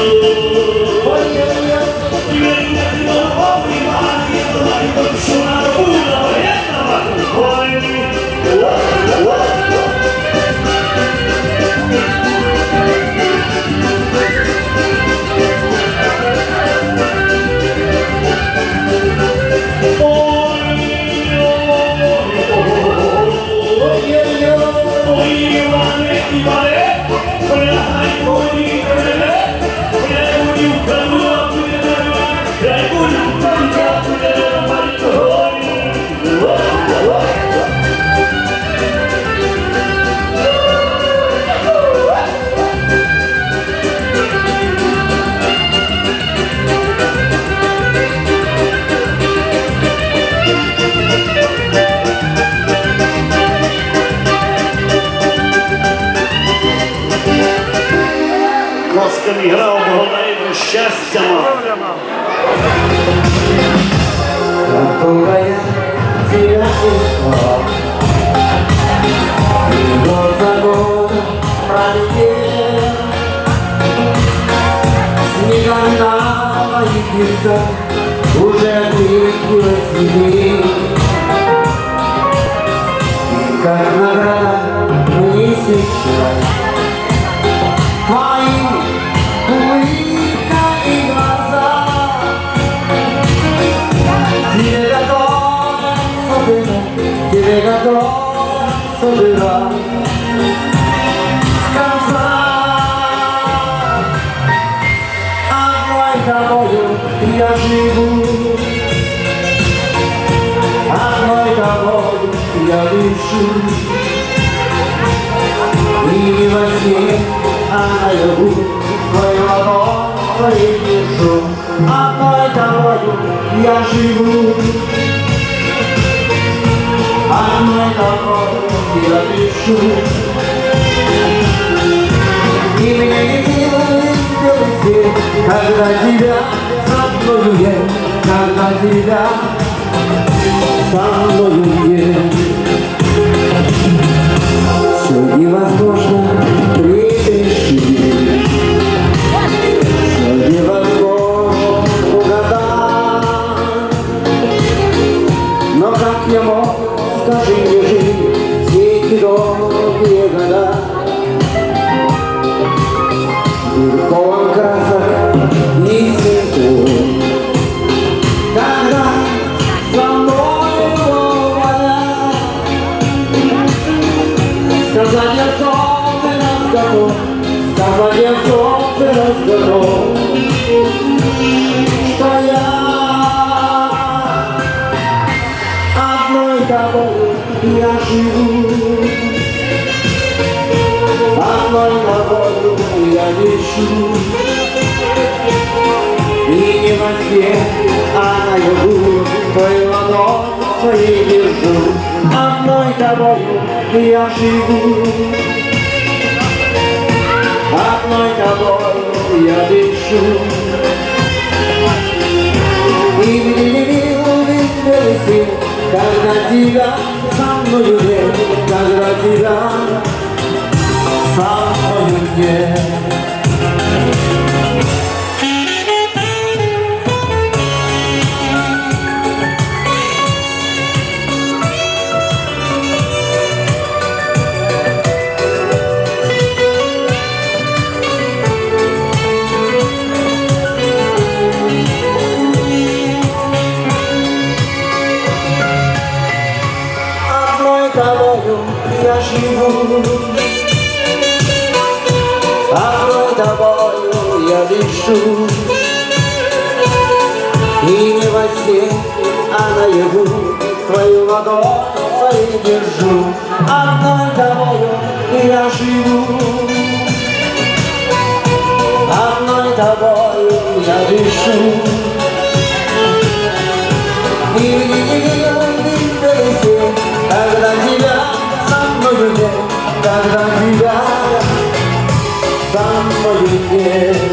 Ласкаві гра обгонаємо щастя мав. Которая тебя искала И сейчас Твои улыбка и глаза Тебе готов собирать, тебе готов собирать с конца. Одной тобою я живу, одной тобою я дышу. И не во сне, а Твою ладонь твоей держу Одной тобою я живу Одной тобою я дышу И мне не свет Когда тебя со мною нет Когда тебя со мною нет я живу, одной тобой я дышу. И не во сне, а наяву Твою ладонь своей держу Одной тобою я живу. Одной тобою я дышу И белый свет Когда тебя со мною нет Когда тебя со живу, одной тобою я дышу. И не во сне, а наяву твою ладонь своей держу. Одной тобою я живу, одной тобою я дышу. И не ser